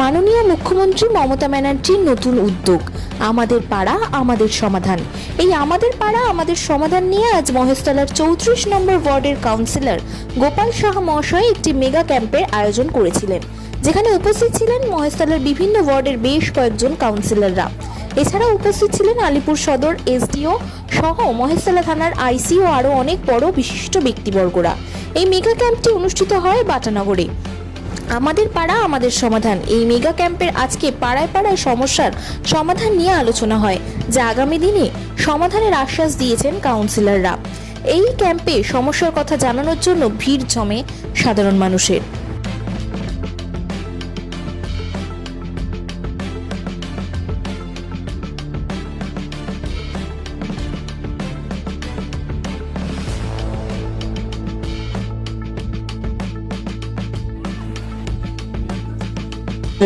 মাননীয় মুখ্যমন্ত্রী মমতা ব্যানার্জির নতুন উদ্যোগ। আমাদের পাড়া, আমাদের সমাধান। এই আমাদের পাড়া, আমাদের সমাধান নিয়ে আজ মহেশতলার চৌত্রিশ নম্বর ওয়ার্ডের কাউন্সিলর গোপাল সাহা মহাশয় একটি মেগা ক্যাম্পের আয়োজন করেছিলেন। যেখানে উপস্থিত ছিলেন মহেশতলার বিভিন্ন ওয়ার্ডের বেশ কয়েকজন কাউন্সিলররা। এছাড়া উপস্থিত ছিলেন আলিপুর সদর এসডিও সহ মহেশতলা থানার আইসি ও আরও অনেক বড় বিশিষ্ট ব্যক্তিবর্গরা। এই মেগা ক্যাম্পটি অনুষ্ঠিত হয় বাটানগরে। আমাদের পাড়া, আমাদের সমাধান। এই মেগা ক্যাম্পের আজকে পাড়ায় পাড়ায় সমস্যার সমাধান নিয়ে আলোচনা হয়, যা আগামী দিনে সমাধানের আশ্বাস দিয়েছেন কাউন্সিলররা। এই ক্যাম্পে সমস্যার কথা জানানোর জন্য ভিড় জমে সাধারণ মানুষের।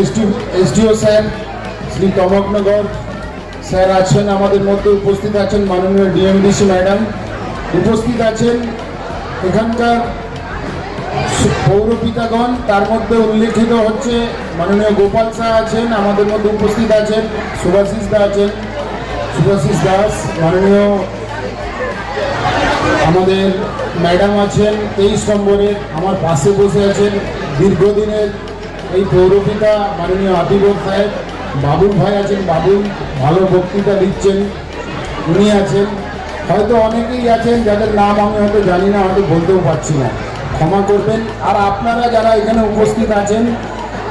এসডিও স্যার, শ্রী কমকনগর স্যার আছেন আমাদের মধ্যে, উপস্থিত আছেন মাননীয় ডিএমডিসি ম্যাডাম। উপস্থিত আছেন এখানকার পৌরপিতাগণ, তার মধ্যে উল্লেখিত হচ্ছে মাননীয় গোপাল শাহ আছেন, আমাদের মধ্যে উপস্থিত আছেন সুভাশিস দা আছেন। সুভাশিস দাস, মাননীয় আমাদের ম্যাডাম আছেন, তেইশ নম্বরের, আমার পাশে বসে আছেন, দীর্ঘদিনের এই পৌরপিতা মাননীয় আতিবর সাহেব, বাবুল ভাই আছেন, বাবুল ভালো বক্তৃতা দিচ্ছেন, উনি আছেন। হয়তো অনেকেই আছেন যাদের নাম আমি হয়তো জানি না, হয়তো বলতেও পারছি না। ক্ষমা করবেন। আর আপনারা যারা এখানে উপস্থিত আছেন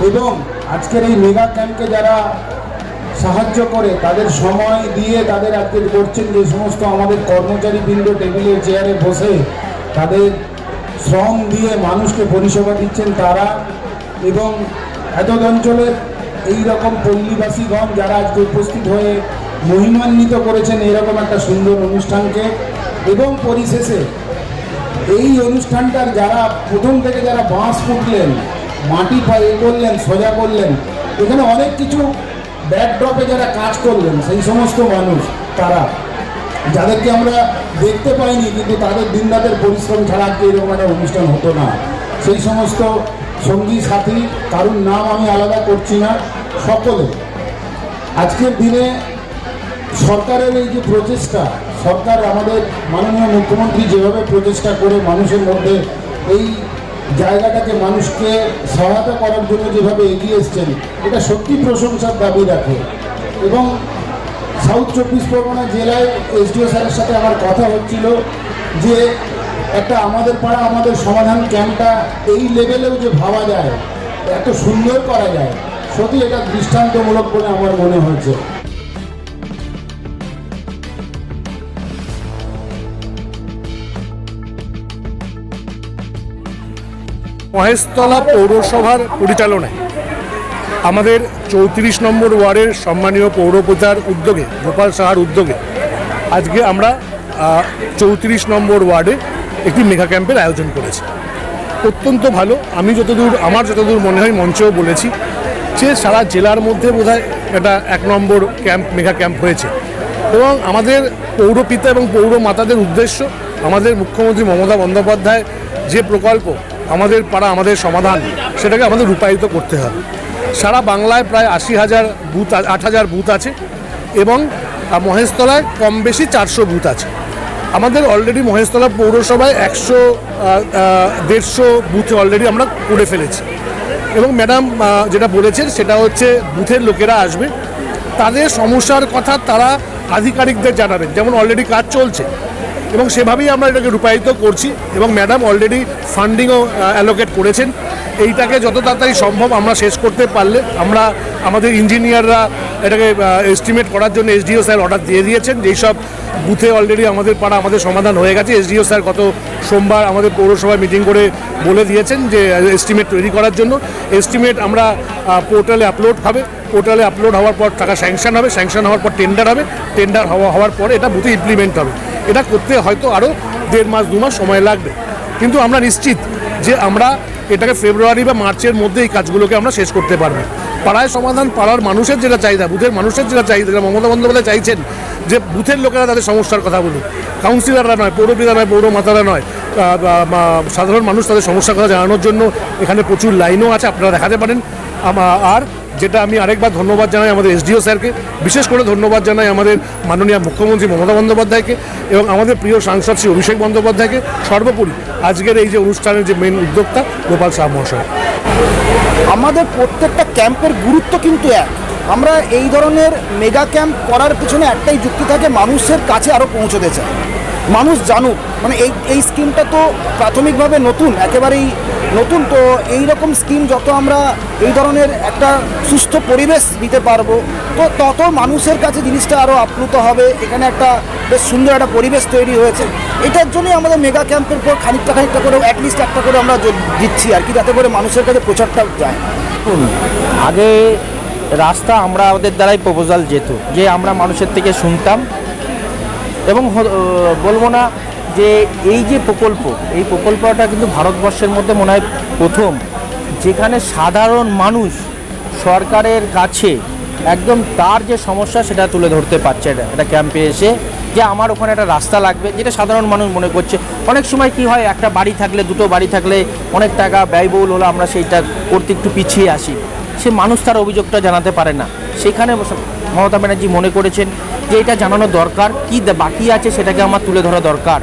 এবং আজকের এই মেগা ক্যাম্পকে যারা সাহায্য করে, তাদের সময় দিয়ে তাদের আজকে করছেন যে সমস্ত আমাদের কর্মচারী বৃন্দ টেবিলে চেয়ারে বসে তাদের শ্রম দিয়ে মানুষকে পরিষেবা দিচ্ছেন, তারা এবং এত অঞ্চলের এই রকম পল্লীবাসীগণ যারা আজকে উপস্থিত হয়ে মহিমান্বিত করেছেন এরকম একটা সুন্দর অনুষ্ঠানকে, এবং পরিশেষে এই অনুষ্ঠানটার যারা প্রথম থেকে যারা বাঁশ ফুটলেন, মাটি পায়ে করলেন, সোজা করলেন, এখানে অনেক কিছু ব্যাকড্রপে যারা কাজ করলেন, সেই সমস্ত মানুষ, তারা, যাদেরকে আমরা দেখতে পাইনি, কিন্তু তাদের দিনরাতের পরিশ্রম ছাড়া আজকে এরকম একটা অনুষ্ঠান হতো না। সেই সমস্ত সঙ্গী, সাথী, কারুর নাম আমি আলাদা করছি না, সকলে। আজকের দিনে সরকারের এই যে প্রচেষ্টা, সরকার আমাদের মাননীয় মুখ্যমন্ত্রী যেভাবে প্রচেষ্টা করে মানুষের মধ্যে এই জায়গাটাকে মানুষকে সহায়তা করার জন্য যেভাবে এগিয়ে এসছেন, এটা সত্যি প্রশংসার দাবি রাখে। এবং সাউথ চব্বিশ পরগনা জেলায় এসডিও স্যারের সাথে আমার কথা হচ্ছিল যে একটা আমাদের পাড়া, আমাদের সমাধান ক্যাম্পটা এই লেভেলেও যে ভাবা যায়, এত সুন্দর করা যায়, সত্যি এটা দৃষ্টান্তমূলক বলে আমার মনে হয়েছে মহেশতলা পৌরসভার পরিচালনায় আমাদের চৌত্রিশ নম্বর ওয়ার্ডের সম্মানীয় পৌরপ্রধার উদ্যোগে, গোপাল সাহার উদ্যোগে, আজকে আমরা চৌত্রিশ নম্বর ওয়ার্ডে একটি মেগা ক্যাম্পের আয়োজন করেছে। অত্যন্ত ভালো। আমি যতদূর, আমার যতদূর মনে হয় মঞ্চেও বলেছি যে সারা জেলার মধ্যে বোধহয় একটা এক নম্বর ক্যাম্প মেগা ক্যাম্প হয়েছে। এবং আমাদের পৌরপিতা এবং পৌর মাতাদের উদ্দেশ্য, আমাদের মুখ্যমন্ত্রী মমতা বন্দ্যোপাধ্যায় যে প্রকল্প, আমাদের পাড়া, আমাদের সমাধান, সেটাকে আমাদের রূপায়িত করতে হবে। সারা বাংলায় প্রায় আশি হাজার বুথ, আট হাজার বুথ আছে এবং মহেশতলায় কম বেশি চারশো বুথ আছে। আমাদের অলরেডি মহেশতলা পৌরসভায় একশো দেড়শো বুথে অলরেডি আমরা করে ফেলেছি। এবং ম্যাডাম যেটা বলেছেন সেটা হচ্ছে বুথের লোকেরা আসবে। তাদের সমস্যার কথা তারা আধিকারিকদের জানাবেন, যেমন অলরেডি কাজ চলছে। এবং সেভাবেই আমরা এটাকে রূপায়িত করছি। এবং ম্যাডাম অলরেডি ফান্ডিংও অ্যালোকেট করেছেন। এইটাকে যত তাড়াতাড়ি সম্ভব আমরা শেষ করতে পারলে আমরা আমাদের ইঞ্জিনিয়াররা এটাকে এস্টিমেট করার জন্য এসডিও স্যার অর্ডার দিয়ে দিয়েছেন। যেই সব বুথে অলরেডি আমাদের পাড়া আমাদের সমাধান হয়ে গেছে। এসডিও স্যার গত সোমবার আমাদের পৌরসভায় মিটিং করে বলে দিয়েছেন যে এস্টিমেট তৈরি করার জন্য। এস্টিমেট আমরা পোর্টালে আপলোড হবে। পোর্টালে আপলোড হওয়ার পর টাকা স্যাংশন হবে। স্যাংশন হওয়ার পর টেন্ডার হবে। টেন্ডার হওয়া, হওয়ার পর এটা বুথে ইমপ্লিমেন্ট হবে। এটা করতে হয়তো আরও দেড় মাস, দু মাস সময় লাগবে। কিন্তু আমরা নিশ্চিত যে আমরা এটাকে ফেব্রুয়ারি বা মার্চের মধ্যে এই কাজগুলোকে আমরা শেষ করতে পারব। পাড়ায় সমাধান, পাড়ার মানুষের যেটা চাহিদা, বুথের মানুষের যেটা চাহিদা, যেটা মমতা বন্দ্যোপাধ্যায় চাইছেন, যে বুথের লোকেরা তাদের সমস্যার কথা বলুক। কাউন্সিলাররা নয় পৌরপিতা নয়, পৌর মাতারা নয় সাধারণ মানুষ তাদের সমস্যার কথা জানানোর জন্য এখানে প্রচুর লাইনও আছে, আপনারা দেখাতে পারেন। আর যেটা আমি আরেকবার ধন্যবাদ জানাই আমাদের এসডিও স্যারকে। বিশেষ করে ধন্যবাদ জানাই আমাদের মাননীয় মুখ্যমন্ত্রী মমতা বন্দ্যোপাধ্যায়কে এবং আমাদের প্রিয় সাংসদ শ্রী অভিষেক বন্দ্যোপাধ্যায়কে। সর্বোপরি আজকের এই যে অনুষ্ঠানের যে মেন উদ্যোক্তা গোপাল শাহ মহাশয়। আমাদের প্রত্যেকটা ক্যাম্পের গুরুত্ব কিন্তু এক। আমরা এই ধরনের মেগা ক্যাম্প করার পিছনে একটাই যুক্তি থাকে, মানুষের কাছে আরও পৌঁছতে চায় মানুষ জানুক। মানে এই এই স্কিমটা তো প্রাথমিকভাবে নতুন, একেবারেই নতুন। তো এই রকম স্কিম যত আমরা এই ধরনের একটা সুস্থ পরিবেশ দিতে পারব, তো তত মানুষের কাছে জিনিসটা আরও আপ্লুত হবে। এখানে একটা বেশ সুন্দর একটা পরিবেশ তৈরি হয়েছে। এটার জন্যই আমাদের মেগা ক্যাম্পের পর খানিকটা খানিকটা করে অ্যাটলিস্ট একটা করে আমরা দিচ্ছি আর কি, যাতে করে মানুষের কাছে প্রচারটা যায়। আগে রাস্তা আমরা আমাদের দ্বারাই প্রপোজাল যেত, যে আমরা মানুষের থেকে শুনতাম এবং বলব না যে এই যে প্রকল্প, এই প্রকল্পটা কিন্তু ভারতবর্ষের মধ্যে মনে হয় প্রথম, যেখানে সাধারণ মানুষ সরকারের কাছে একদম তার যে সমস্যা সেটা তুলে ধরতে পারছে। এটা একটা ক্যাম্পে এসে যে আমার ওখানে একটা রাস্তা লাগবে, যেটা সাধারণ মানুষ মনে করছে। অনেক সময় কি হয়, একটা বাড়ি থাকলে, দুটো বাড়ি থাকলে অনেক টাকা ব্যয়বহুল হলে, আমরা সেইটা করতে একটু পিছিয়ে আসি। সে মানুষ তার অভিযোগটা জানাতে পারে না। সেখানে মমতা ব্যানার্জি মনে করেছেন যে এটা জানানো দরকার, কি বাকি আছে সেটাকে আমার তুলে ধরা দরকার।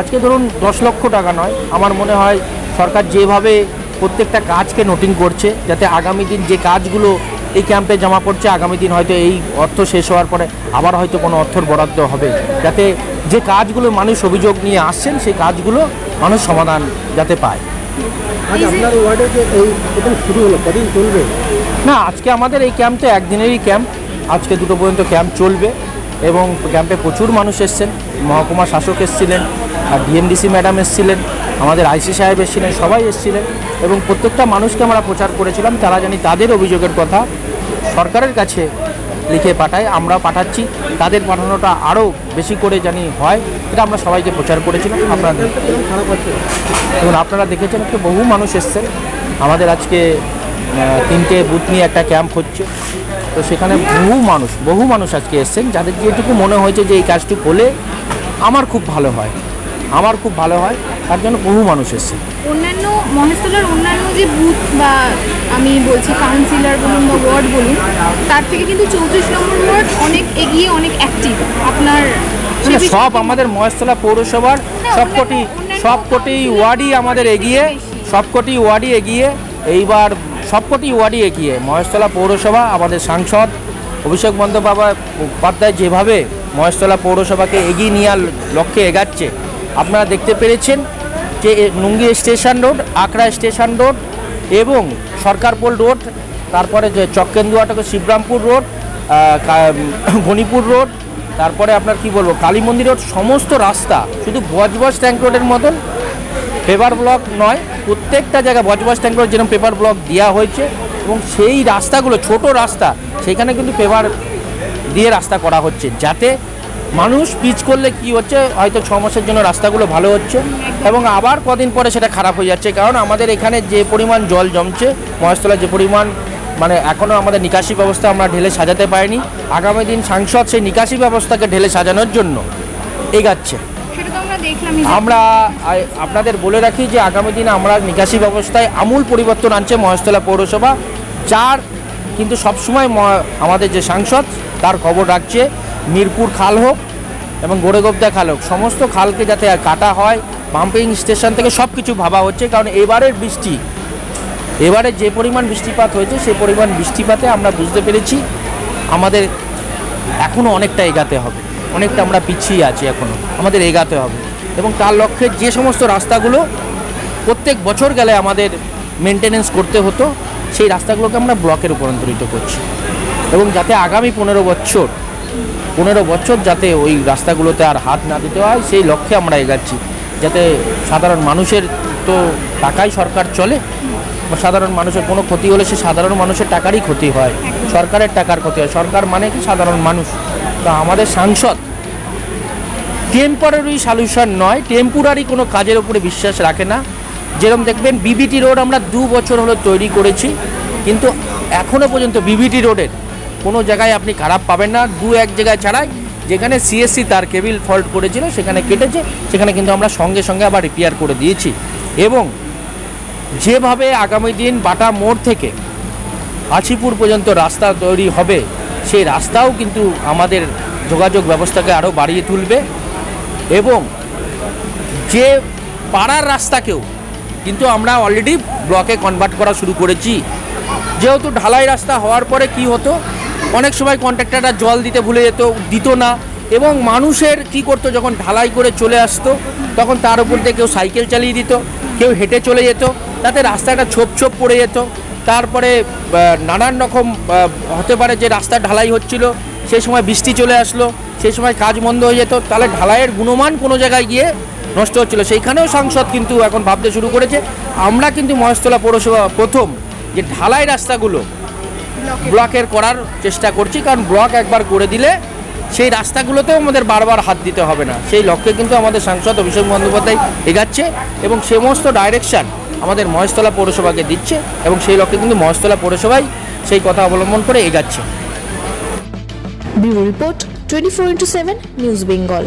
আজকে ধরুন দশ লক্ষ টাকা নয়, আমার মনে হয় সরকার যেভাবে প্রত্যেকটা কাজকে নোটিং করছে, যাতে আগামী দিন যে কাজগুলো এই ক্যাম্পে জমা পড়ছে, আগামী দিন হয়তো এই অর্থ শেষ হওয়ার পরে আবার হয়তো কোনো অর্থর বরাদ্দ হবে। যাতে যে কাজগুলো মানুষ অভিযোগ নিয়ে আসছেন, সেই কাজগুলো মানুষ সমাধান যাতে পায়। না আজকে আমাদের এই ক্যাম্প তো একদিনেরই ক্যাম্প আজকে দুটো পর্যন্ত ক্যাম্প চলবে এবং ক্যাম্পে প্রচুর মানুষ এসছেন। মহকুমা শাসক এসেছিলেন আর ডিএমডিসি ম্যাডাম এসেছিলেন আমাদের আইসি সাহেব এসেছিলেন সবাই এসেছিলেন এবং প্রত্যেকটা মানুষকে আমরা প্রচার করেছিলাম। তারা জানি তাদের অভিযোগের কথা। সরকারের কাছে লিখে পাঠায়, আমরা পাঠাচ্ছি। তাদের পাঠানোটা আরও বেশি করে জানি হয়, এটা আমরা সবাইকে প্রচার করেছিলাম, আপনারা এবং আপনারা দেখেছেন একটু বহু মানুষ এসছেন আমাদের আজকে তিনটে বুথ নিয়ে একটা ক্যাম্প হচ্ছে। তো সেখানে বহু মানুষ বহু মানুষ আজকে এসছেন, যাদের যেটুকু মনে হয়েছে যে এই কাজটি হলে আমার খুব ভালো হয়। আমার খুব ভালো হয় তার জন্য বহু মানুষ এসছে। অন্যান্য মহেশতলার অন্যান্য যে বুথ বা আমি বলছি কাউন্সিলর বলুন বা ওয়ার্ড বলুন তার থেকে কিন্তু চৌত্রিশ নম্বর ওয়ার্ড অনেক এগিয়ে অনেক অ্যাক্টিভ আপনার সে না, বিষয়ে সব আমাদের মহেশতলা পৌরসভার সবকটি অন্যান্য- সবকটি ওয়ার্ডই আমাদের এগিয়ে সবকটি ওয়ার্ডই এগিয়ে এইবার সবকটি ওয়ার্ডই এগিয়ে। মহেশতলা পৌরসভা আমাদের সাংসদ অভিষেক বন্দ্যোপাধ্যায় যেভাবে মহেশতলা পৌরসভাকে এগিয়ে নেওয়ার লক্ষ্যে এগাচ্ছে আপনারা দেখতে পেরেছেন যে Nungi station road Akra station road এবং সরকারপোল রোড, তারপরে যে চক্কেন্দুয়াটাকে শিবরামপুর রোড গণিপুর রোড, তারপরে আপনার কি বলব, কালী মন্দির রোড, সমস্ত রাস্তা শুধু বজবজ ট্যাঙ্ক রোডের মতন পেপার ব্লক নয়, প্রত্যেকটা জায়গায় বজবজ ট্যাঙ্ক রোড যেরকম পেপার ব্লক দেওয়া হয়েছে এবং সেই রাস্তাগুলো, ছোট রাস্তা, সেখানে কিন্তু পেপার দিয়ে রাস্তা করা হচ্ছে যাতে মানুষ পিচ করলে কি হচ্ছে? হয়তো ছ মাসের জন্য রাস্তাগুলো ভালো হচ্ছে এবং আবার কদিন পরে সেটা খারাপ হয়ে যাচ্ছে। কারণ আমাদের এখানে যে পরিমাণ জল জমছে মহেশতলা যে পরিমাণ মানে এখনও আমাদের নিকাশি ব্যবস্থা আমরা ঢেলে সাজাতে পারিনি। আগামী দিন সাংসদ সেই নিকাশি ব্যবস্থাকে ঢেলে সাজানোর জন্য এগাচ্ছে। আমরা আপনাদের বলে রাখি যে আগামী দিনে আমরা নিকাশি ব্যবস্থায় আমূল পরিবর্তন আনছে মহেশতলা পৌরসভা। যার কিন্তু সবসময় আমাদের যে সাংসদ তার খবর রাখছে। মিরপুর খাল হোক এবং গোড়েগোবদা খাল হোক, সমস্ত খালকে যাতে কাটা হয় পাম্পিং স্টেশন থেকে সব কিছু ভাবা হচ্ছে, কারণ এবারের বৃষ্টি, এবারে যে পরিমাণ বৃষ্টিপাত হয়েছে সেই পরিমাণ বৃষ্টিপাতে আমরা বুঝতে পেরেছি, আমাদের এখনও অনেকটা এগাতে হবে, অনেকটা আমরা পিছিয়ে আছি এখনও আমাদের এগাতে হবে। এবং তার লক্ষ্যে যে সমস্ত রাস্তাগুলো প্রত্যেক বছর গেলে আমাদের মেনটেনেন্স করতে হতো, সেই রাস্তাগুলোকে আমরা ব্লকে রূপান্তরিত করছি। এবং যাতে আগামী পনেরো বছর পনেরো বছর যাতে ওই রাস্তাগুলোতে আর হাত না দিতে হয়, সেই লক্ষ্যে আমরা এগাচ্ছি। যাতে সাধারণ মানুষের তো টাকাই সরকার চলে সাধারণ মানুষের কোনো ক্ষতি হলে সে সাধারণ মানুষের টাকারই ক্ষতি হয়। সরকারের টাকার ক্ষতি হয়। সরকার মানে কি? সাধারণ মানুষ। তো আমাদের সাংসদ টেম্পোরারি সলিউশন নয় টেম্পোরারি কোনো কাজের উপরে বিশ্বাস রাখে না। যেরকম দেখবেন বিবিটি রোড আমরা দু বছর হলো তৈরি করেছি, কিন্তু এখনও পর্যন্ত বিবিটি রোডের কোনো জায়গায় আপনি খারাপ পাবেন না, দু এক জায়গায় ছাড়াই। যেখানে সিএসসি তার কেবিল ফল্ট করেছিল, সেখানে কেটেছে, সেখানে কিন্তু আমরা সঙ্গে সঙ্গে আবার রিপেয়ার করে দিয়েছি। এবং যেভাবে আগামী দিন বাটা মোড় থেকে আছিপুর পর্যন্ত রাস্তা তৈরি হবে, সেই রাস্তাও কিন্তু আমাদের যোগাযোগ ব্যবস্থাকে আরও বাড়িয়ে তুলবে। এবং যে পাড়ার রাস্তাকেও কিন্তু আমরা অলরেডি ব্লকে কনভার্ট করা শুরু করেছি। যেহেতু ঢালাই রাস্তা হওয়ার পরে কি হতো অনেক সময় কন্ট্রাক্টররা জল দিতে ভুলে যেত, দিত না। এবং মানুষের কি করতো, যখন ঢালাই করে চলে আসতো, তখন তার উপর দিয়ে কেউ সাইকেল চালিয়ে দিত, কেউ হেঁটে চলে যেত, তাতে রাস্তাটা ছোপ ছোপ পড়ে যেত। তারপরে নানান রকম হতে পারে যে রাস্তা ঢালাই হচ্ছিল সেই সময় বৃষ্টি চলে আসলো সেই সময় কাজ বন্ধ হয়ে যেত, তাহলে ঢালাইয়ের গুণমান কোনো জায়গায় গিয়ে নষ্ট হচ্ছিল। সেইখানেও সাংসদ কিন্তু এখন ভাবতে শুরু করেছে। আমরা কিন্তু মহেশতলা পৌরসভা প্রথম যে ঢালাই রাস্তাগুলো ব্লকের করার চেষ্টা করছি, কারণ ব্লক একবার করে দিলে সেই রাস্তাগুলোতেও আমাদের বারবার হাত দিতে হবে না। সেই লক্ষ্যে কিন্তু আমাদের সাংসদ অভিষেক বন্দ্যোপাধ্যায় এগাচ্ছে এবং সমস্ত ডাইরেকশন আমাদের মহেশতলা পৌরসভাকে দিচ্ছে এবং সেই লক্ষ্যে কিন্তু মহেশতলা পৌরসভাই সেই কথা অবলম্বন করে এগাচ্ছে। Report twenty four into seven news Bengal.